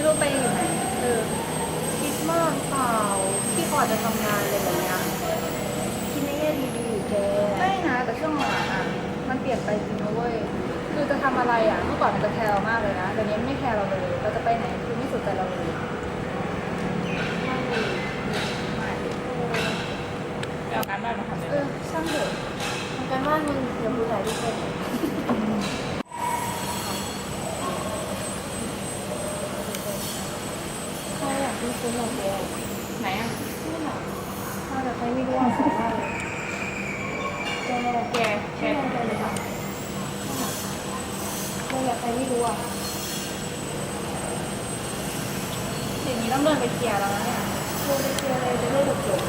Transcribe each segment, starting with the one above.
ไม่รู้ไปอยู่ไหนเออคิดมากเปล่าพี่ก่อนจะทำงานอะไรแบบเนี้ยคิดในแง่ดีๆแกไม่นะแต่ช่วงหลังอะมันเปลี่ยนไปจริงนะเว้ยคือจะทำอะไรอะเมื่อก่อนมันจะแคร์เรามากเลยนะแต่นี้ไม่แคร์เราเลยเราจะไปไหนคือไม่สนใจเราเลย ไปเอาการบ้านมาทำเลย เออช่างเถอะ ทำการบ้านมึงอย่าพูดอะไรทุกคนเขาอยากเป็นคนแบบแก ไหนอะ ไม่รู้อะสามารถแกแกแกแกเลยค่ะเราอยากไปไม่รู้อะทีนี้ต้องเดินไปเคลียร์แล้วนะเนี่ยโทรไปเคลียร์เลยจะได้จบจบ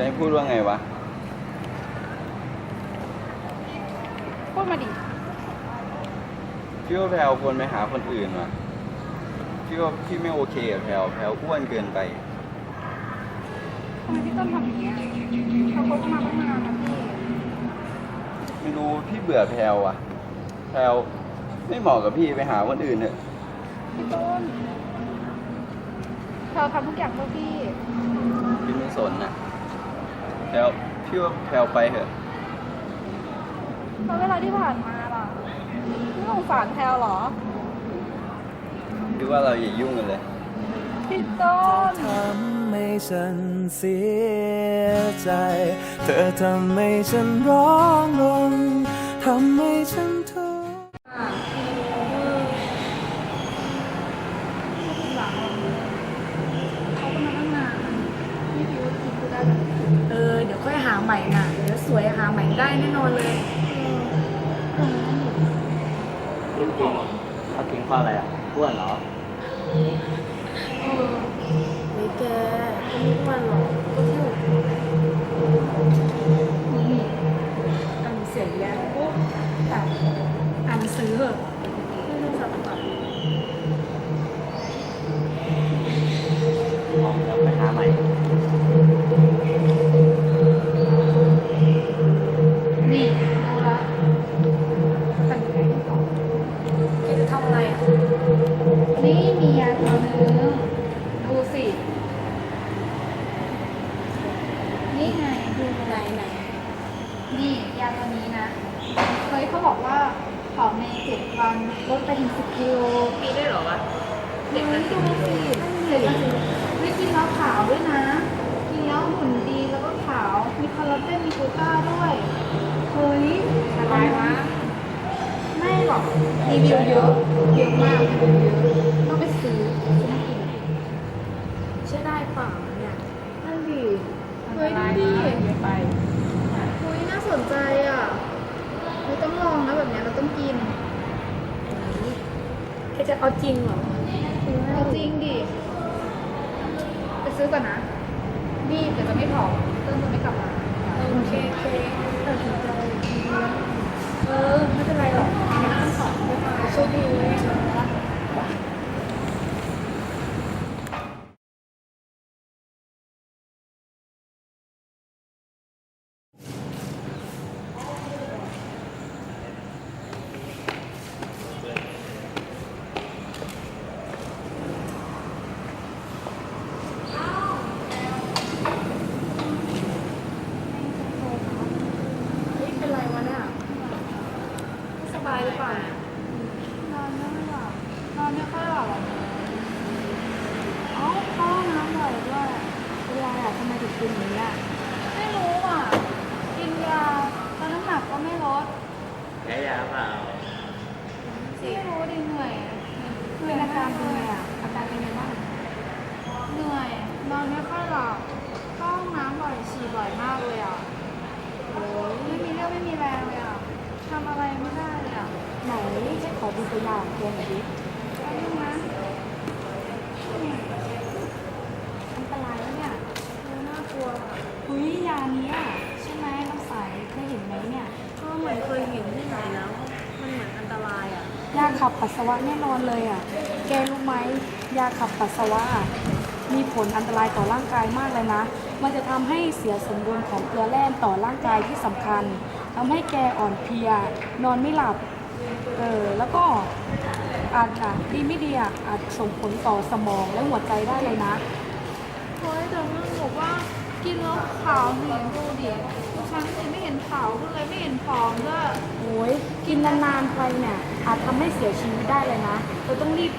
จะให้พูดว่าไงวะ พูดมาดิพี่ว่าแพลวควรไปหาคนอื่นว่ะพี่ว่าพี่ไม่โอเคกับแพลวแพลวอ้วนเกินไป ทำไมพี่ต้นทำอย่างเงี้ยเขาคบกันมาตั้งนานนะพี่ ไม่รู้พี่เบื่อแพลวอะ แพลวไม่เหมาะกับพี่ไปหาคนอื่นเถอะ พี่ต้นเราทำทุกอย่างเพื่อพี่ พี่ไม่สนน่ะ แพลวพี่ว่าแพลวไปเถอะ แล้วเวลาที่ผ่านมาล่ะไม่สงสารแพลวเหรอ พี่ว่าเราอย่ายุ่งกันเลย พี่ต้น ทำให้ฉันเสียใจ เธอทำให้ฉันร้องรนทำให้ฉันทุกข์ อะทีหลังเขาก็มาตั้งนานไม่คิดว่าพี่พูดได้แบบนี้ เออ เดี๋ยวค่อย หาใหม่นะเดี๋ยวสวยหาใหม่ได้แน่นอนเลยจริงจริงเขาทิ้งเพราะอะไรอะอ้วนเหรอไม่แกก็ไม่อ้วนหรอกก็แค่อันเสียงแย่ปุ๊บแต่อันซื้อ นี่ยาตัวนี้นะเฮ้ยเขาบอกว่าผอมในเจ็ดวันลดไปถึงสิบกิโลมีได้เหรอวะเด็กมันดูสิเด็กมันไม่กินแล้วขาวด้วยนะ กินแล้วหุ่นดีแล้วก็ขาว มีคอลลาเจนมีกลูต้าด้วยเฮ้ยอะไรวะไม่หรอกรีวิวเยอะเยอะมากรีวิวเยอะ ต้องไปซื้อซื้อมากิน ใช่ได้เปล่าเนี่ย นั่นดิ อัน เฮ้ย ต ดู ราย ดิ นะเยอะไป เฮ้ยน่าสนใจอะเราต้องลองนะแบบเนี้ยเราต้องกิน แก จะเอาจริงเหรอเอาจริงดิไปซื้อก่อนนะนี่เดี๋ยวจะไม่ผอมเติ้ลจะไม่กลับมาโอเคโอเคตัดสินใจดีๆนะ เออ ไม่เป็นไรหรอกไม่ต้องสอน โชคดีเลย เฮ้ยเป็นไรวะเนี่ยไม่สบายหรือเปล่าเนี่ย นอนไม่หลับนอนไม่ค่อยหลับอะเอ้าเข้าห้องน้ำบ่อยด้วย เป็นไร อะทำไมถึงเป็นอย่างนี้อะไม่รู้อะ กินยาแล้วน้ำหนักก็ไม่ลดแพ้ยาเปล่าไม่รู้ดิเหนื่อยเหนื่เป็อยนอาการเป็นเลไงยอะอาการเป็นไงบ้างเหนื่อยนอนไม่ค่อยหลับเข้าห้องน้ำบ่อยฉี่บ่อยมากเลยอะโอ้ยไม่มีเรี่ยวไม่มีแรงเลยอะทำอะไรไม่ได้เลยอะไหนขอดูตัวอย่างแกหน่อยดิ แป๊บนึงนะ อันตรายแล้วเนี่ย เออน่ากลัวอะ เฮ้ยยาเนี้ยใช่ไหมน้ำใสเคยเห็นไหมเนี่ย ก็เหมือนเค ยา ขับปัสสาวะแน่นอนเลยอะ แกรู้ไหมยาขับปัสสาวะ มีผลอันตรายต่อร่างกายมากเลยนะ มันจะทำให้เสียสมดุลของเกลือแร่ต่อร่างกายที่สำคัญทำให้แกอ่อนเพลีย นอนไม่หลับ เออ แล้วก็อาจอะดีไม่ดีอะอาจส่งผลต่อสมองและหัวใจได้เลยนะเฮ้ยแต่มันบอกว่า กินแล้วขาวหนิดูดิฉันสิไม่เห็นขาวขึ้นเลยไม่เห็นผอมด้วยโอ้ยกินนานๆไปเนี่ยอาจทำให้เสียชีวิตได้เลยนะเราต้องรีบ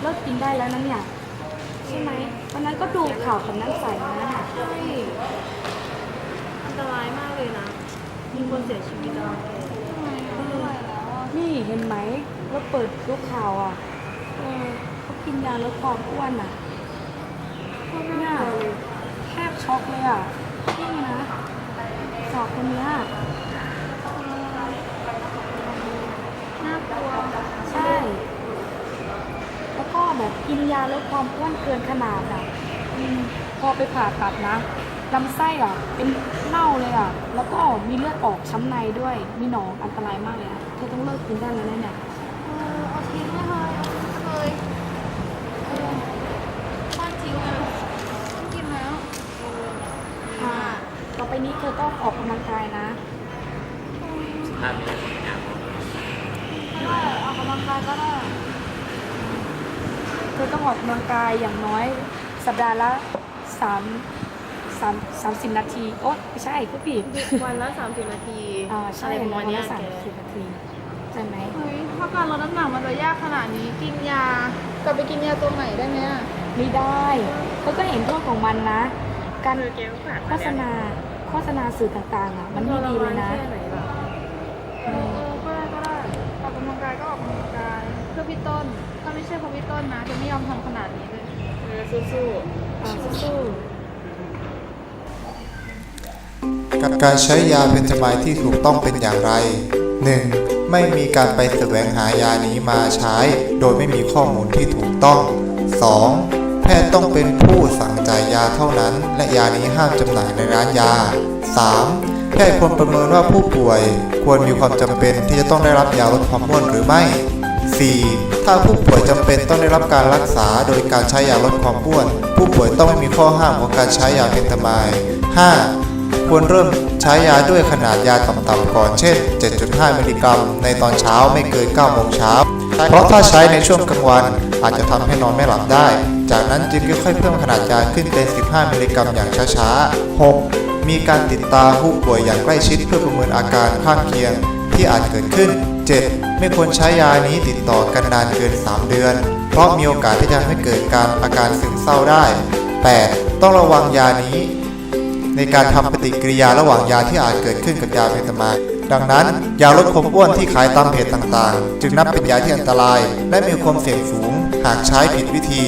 เลิกกินได้แล้วนะเนี่ยใช่ไหมวันนั้นก็ดูข่าวกับนักใส่มานะใช่อันตรายมากเลยนะ มีคนเสียชีวิตแล้วทำไมอะไม่ไหวแล้วอะนี่เห็นไหมเราเปิดดูข่าวอะเออเขากินยาลดความอ้วนอะเนี่ยแทบ ช็อกเลยอะนี่นะสาวคนนี้น่ากลัวใช่ แล้วก็แบบกินยาลดความอ้วนเกินขนาดอะพอไปผ่าตัดนะลำไส้อะ เป็นเน่าเลยอะ แล้วก็มีเลือดออกช้ำในด้วย มีหนองอันตรายมากเลยอะเธอต้องเลิกกินได้แล้วนะเนี่ยเออเอาทิ้งไว้เลยเอาทิ้งเลยเออบ้านทิ้งอะต้องกินแล้ว อ่า ต่อไปนี้เธอต้องออกกำลังกายนะภาพนี้งามก็ได้ออกกำลังกายก็ได้เธอต้องออกกำลังกายอย่างน้อยสัปดาห์ละสามสามสามสิบนาที โอ๊ยไม่ใช่ก็ผิดวันละ30นาทีอ่าใช่อะไรประมาณวันเนี้ละยสามแกสิบนาทีใช่ไหมเฮ้ยถ้าการลดน้ำหนักมันจะยากขนาดนี้กินยากลับไปกินยาตัวใหม่ได้ไหมอะไม่ได้เธอก็เห็นโทษของมันนะ การเออแกก็ผ่านโฆษณา โฆษณาสื่อต่างๆอะมันไม่ดีเลยนะแค่ไหนล่ะเออก็ได้ก็ได้ออกกำลังกายก็ออกกำลังกายเพื่อพี่ต้นถ้าไม่ใช่เพราะพี่ต้นนะจะไม่ยอมทำขนาดนี้เลยเออสู้ๆอ่าสู้การใช้ยาเพนทามายที่ถูกต้องเป็นอย่างไร 1. ไม่มีการไปแสวงหายานี้มาใช้ โดยไม่มีข้อมูลที่ถูกต้อง 2. แพทย์ต้องเป็นผู้สั่งจ่ายยาเท่านั้น และยานี้ห้ามจำหน่ายในร้านยา 3. แพทย์ควรประเมินว่าผู้ป่วย ควรมีความจำเป็นที่จะต้องได้รับยาลดความอ้วนหรือไม่ 4. ถ้าผู้ป่วยจำเป็นต้องได้รับการรักษาโดยการใช้ยาลดความอ้วน ผู้ป่วยต้องไม่มีข้อห้ามของการใช้ยาเพนทามาย 5. ควรเริ่มใช้ยาด้วยขนาดยาต่ำๆก่อนเช่น 7.5 มิลลิกรัม ในตอนเช้าไม่เกิน9โมงเช้า เพราะถ้าใช้ในช่วงกลางวันอาจจะทำให้นอนไม่หลับได้ จากนั้นจึงค่อยๆเพิ่มขนาดยาขึ้นเป็น 15 มิลลิกรัมอย่างช้าๆ 6. มีการติดตามผู้ป่วยอย่างใกล้ชิดเพื่อประเมินอาการข้างเคียงที่อาจเกิดขึ้น 7. ไม่ควรใช้ยานี้ติดต่อกันนานเกิน 3 เดือน เพราะมีโอกาสที่จะให้เกิดการอาการซึมเศร้าได้ 8. ต้องระวังยานี้ ในการทำปฏิกิริยาระหว่างยาที่อาจเกิดขึ้นกับยาเพนทามาดังนั้น ยาลดความอ้วนที่ขายตามเพจต่างๆ จึงนับเป็นยาที่อันตราย และมีความเสี่ยงสูงหากใช้ผิดวิธี